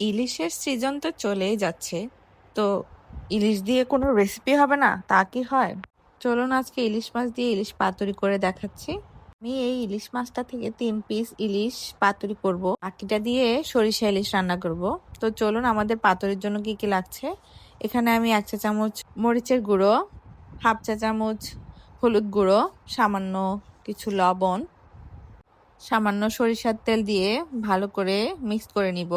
ইলিশের সিজন তো চলেই যাচ্ছে। তো ইলিশ দিয়ে কোনো রেসিপি হবে না? তা কি হয়? চলুন আজকে ইলিশ মাছ দিয়ে ইলিশ পাতুরি করে দেখাচ্ছি। আমি এই ইলিশ মাছটা থেকে তিন পিস ইলিশ পাতুরি করব। বাকিটা দিয়ে সরিষা ইলিশ রান্না করব। তো চলুন আমাদের পাতুরির জন্য কি কি লাগছে? এখানে আমি এক চা চামচ মরিচের গুঁড়ো, হাফ চা চামচ হলুদ গুঁড়ো, সামান্য কিছু লবণ, সামান্য সরিষার তেল দিয়ে ভালো করে মিক্স করে নিব।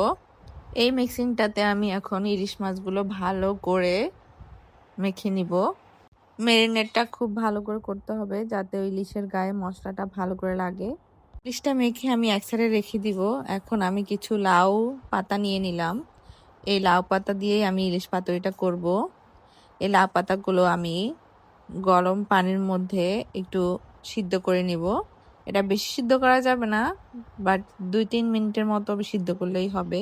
এই মিক্সিংটাতে আমি এখন ইলিশ মাছগুলো ভালো করে মেখে নিব। মেরিনেটটা খুব ভালো করে করতে হবে যাতে ইলিশের গায়ে মশলাটা ভালো করে লাগে। ইলিশটা মেখে আমি এক সাইডে রেখে দিব। এখন আমি কিছু লাউ পাতা নিয়ে নিলাম। এই লাউ পাতা দিয়েই আমি ইলিশ পাতুরিটা করব। এই লাউ পাতাগুলো আমি গরম পানির মধ্যে একটু সিদ্ধ করে নিব। এটা বেশি সিদ্ধ করা যাবে না, বাট দুই তিন মিনিটের মতো সিদ্ধ করলেই হবে।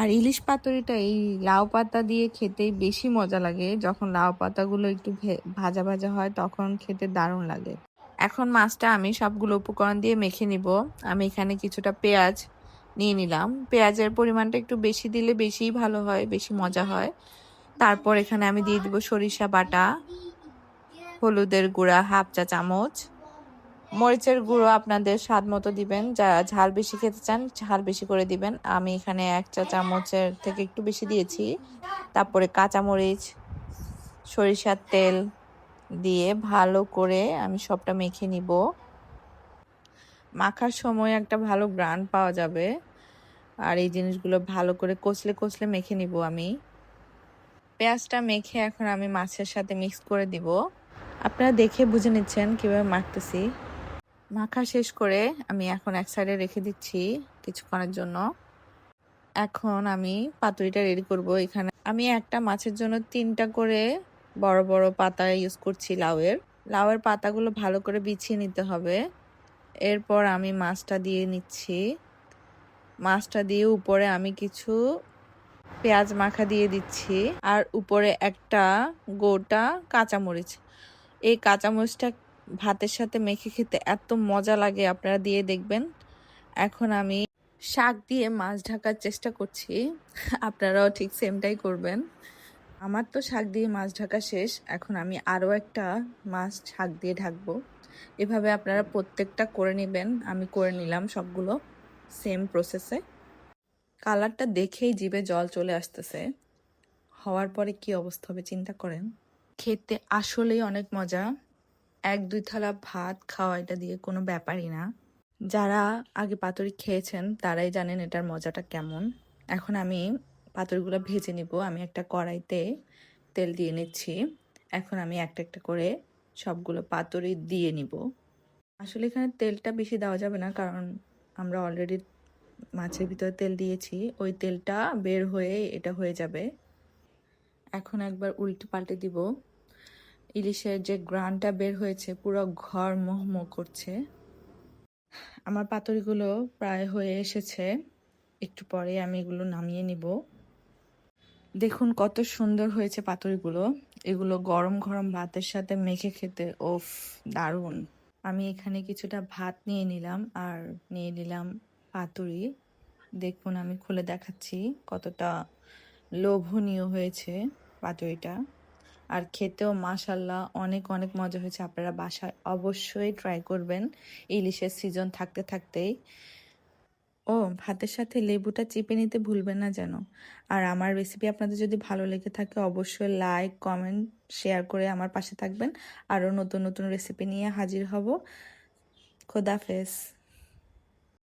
আর ইলিশ পাতুরিটা এই লাউ পাতা দিয়ে খেতেই বেশি মজা লাগে। যখন লাউ পাতাগুলো একটু ভাজা ভাজা হয় তখন খেতে দারুণ লাগে। এখন মাছটা আমি সবগুলো উপকরণ দিয়ে মেখে নিব। আমি এখানে কিছুটা পেঁয়াজ নিয়ে নিলাম। পেঁয়াজের পরিমাণটা একটু বেশি দিলে বেশিই ভালো হয়, বেশি মজা হয়। তারপর এখানে আমি দিয়ে দিব সরিষা বাটা, হলুদের গুঁড়া হাফ চা চামচ মরিচের গুঁড়ো আপনাদের স্বাদ মতো দিবেন। যারা ঝাল বেশি খেতে চান, ঝাল বেশি করে দিবেন। আমি এখানে এক চা চামচের থেকে একটু বেশি দিয়েছি। তারপরে কাঁচামরিচ, সরিষার তেল দিয়ে ভালো করে আমি সবটা মেখে নিব। মাখার সময় একটা ভালো গ্রান পাওয়া যাবে। আর এই জিনিসগুলো ভালো করে কষলে কষলে মেখে নিব আমি। পেঁয়াজটা মেখে এখন আমি মাছের সাথে মিক্স করে দিব। আপনারা দেখে বুঝে নিচ্ছেন কীভাবে মাখতেছি। মাখা শেষ করে আমি এখন এক সাইডে রেখে দিচ্ছি কিছুক্ষণের জন্য। এখন আমি পাতুরিটা রেডি করব এখানে। আমি একটা মাছের জন্য তিনটা করে বড় বড় পাতা ইউজ করছি লাউয়ের। লাউয়ের পাতাগুলো ভালো করে বিছিয়ে নিতে হবে। এরপর আমি মাছটা দিয়ে নিচ্ছি। মাছটা দিয়ে উপরে আমি কিছু পেঁয়াজ মাখা দিয়ে দিচ্ছি আর উপরে একটা গোটা কাঁচামরিচ। এই কাঁচামরিচটা ভাতের সাথে মেখে খেতে এত মজা লাগে, আপনারা দিয়ে দেখবেন। এখন আমি শাক দিয়ে মাছ ঢাকার চেষ্টা করছি, আপনারাও ঠিক সেমটাই করবেন। আমার তো শাক দিয়ে মাছ ঢাকা শেষ, এখন আমি আরও একটা মাছ শাক দিয়ে ঢাকবো। এভাবে আপনারা প্রত্যেকটা করে নেবেন, আমি করে নিলাম সবগুলো, সেম প্রসেসে। কালারটা দেখেই জিভে জল চলে আসতেছে। হওয়ার পরে কি অবস্থা হবে চিন্তা করেন। খেতে আসলেই অনেক মজা। এক, দুই থালা ভাত খাওয়া এটা দিয়ে কোনো ব্যাপারই না। যারা আগে পাতুরি খেয়েছেন, তারাই জানেন এটার মজাটা কেমন। এখন আমি পাতুরিগুলো ভেজে নিব। আমি একটা কড়াইতে তেল দিয়ে নিচ্ছি। এখন আমি একটা একটা করে সবগুলো পাতুরি দিয়ে নিব। আসলে এখানে তেলটা বেশি দেওয়া যাবে না, কারণ আমরা অলরেডি মাছের ভিতরে তেল দিয়েছি। ওই তেলটা বের হয়ে এটা হয়ে যাবে। এখন একবার উল্টে পাল্টে দিব। ইলিশের যে গ্রানটা বের হয়েছে, পুরো ঘর মোহমো করছে। আমার পাতুরিগুলো প্রায় হয়ে এসেছে। একটু পরে আমি এগুলো নামিয়ে নিব। দেখুন কত সুন্দর হয়েছে পাতুরিগুলো। এগুলো গরম গরম ভাতের সাথে মেখে খেতে, ওফ, দারুণ। আমি এখানে কিছুটা ভাত নিয়ে নিলাম আর নিয়ে নিলাম পাতুরি। দেখুন আমি খুলে দেখাচ্ছি কতটা লোভনীয় হয়েছে পাতুরিটা। আর খেতেও মাশাল্লাহ অনেক অনেক মজা হয়েছে। আপনারা বাসায় অবশ্যই ট্রাই করবেন। ইলিশের সিজন থাকতে থাকতেই। ও, ভাতের সাথে লেবুটা চিপে নিতে ভুলবেন না যেন। আর আমার রেসিপি আপনাদের যদি ভালো লেগে থাকে, অবশ্যই লাইক কমেন্ট শেয়ার করে আমার পাশে থাকবেন। আরও নতুন নতুন রেসিপি নিয়ে হাজির হব। খোদাফেজ